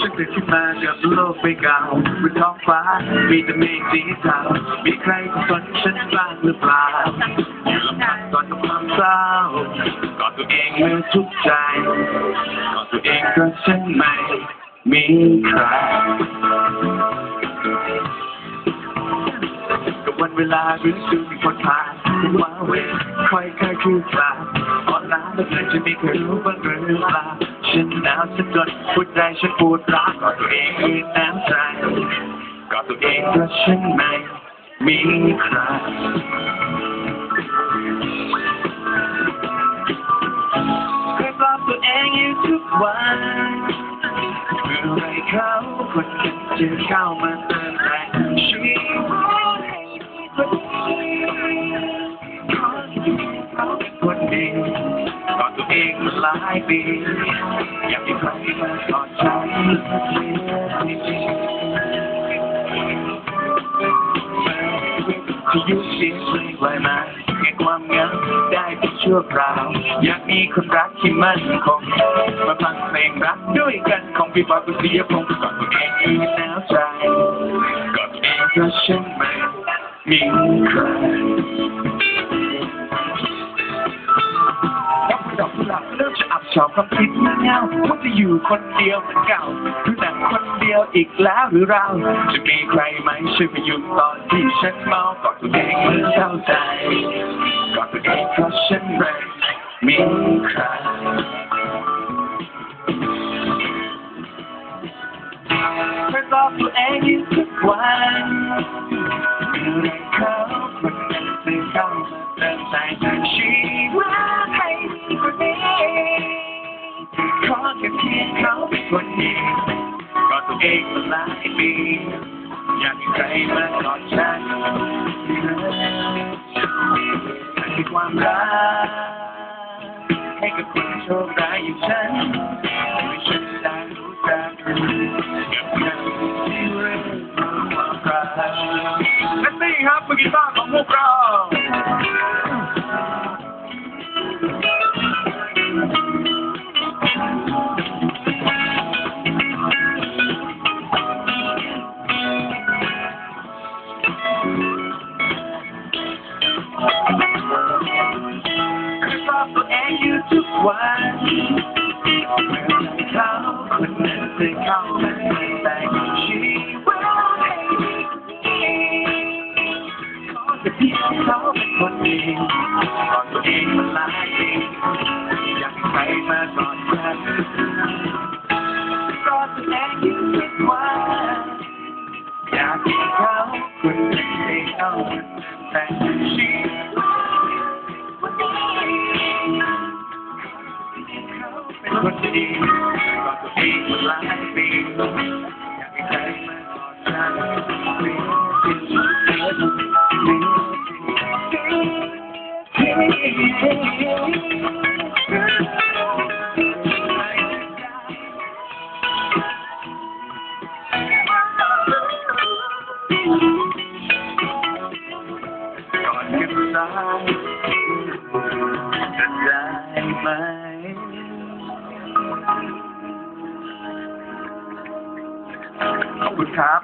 ฉันตื่นขึ้นมากับโลกใบเก่าบนท้องฟ้า มีแต่เมฆสีขาวมีใครที่สนฉันบ้างหรือเปล่าอยู่ลำพังตอนกับความเศร้ากอดตัวเองเมื่อทุกข์ใจกอดตัวเองก็ฉันไม่มีใคร เวลาหรือดูมีคนผ่านถึงว่าเวค่อยค่อยคืบคลานอ่อนล้าแล้วเกินจะไม่เคยรู้บ้างหรือเปล่าฉันหนาวฉันจนหัวใจฉันปวดร้าวกอดตัวเองด้วยน้ำใจกอดตัวเองเพราะฉันไม่มีใครเคยปลอบตัวเองอยู่ทุกวันเมื่อไรเขาคนนึ่งจะเข้ามา ลายปีอยากให้ใครมากอดฉันสักทีที่ยุเสียงเพลงไว้มาแค่ความเงาได้เป็นชั่วคราว อยากมีคนรักที่มั่นคงมาฟังเพลงรักด้วยกันของพี่บอยกุศลพงศ์ก่อดตัวเองอยู่หนาวใจก่อดตัวเองเพราะฉันไม่มีใคร อบชอบความคิดเงาว่าจะอยู่คนเดียวเหมือนเก่าคือหนังคนเดียวอีกแล้วหรือเรา จะมีใครไหมช่วยพยุงตอนที่ฉันเมากอดตัวเองเมื่อเข้าใจกอดตัวเองเพราะฉันไม่มีใครเคยบอกตัวเองทุกวันเมื่อไรเขา แค่เพียงเขาเป็นคนดีก็ตัวเองมาหลายปีอยากให้ใครมากอดฉันให้ความรักให้กับคนโชคร้ายอย่างฉันให้ฉันได้รู้จัก ทุกวันเมื่อไหร่เขาคนนั้นจะเข้ามาแต่งชีวิตให้ดีกว่านี้ขอแต่เพียงเขาเป็นคนดีกอตัวเองมาหลายปีอยากให้ใครมากอดฉันกอดตัวเองอยู่ทุกวันอยากให้เขาคนนั้นได้เข้ามาแต่ง เป็นคนดีกอดตัวเองมาหล คุณครับ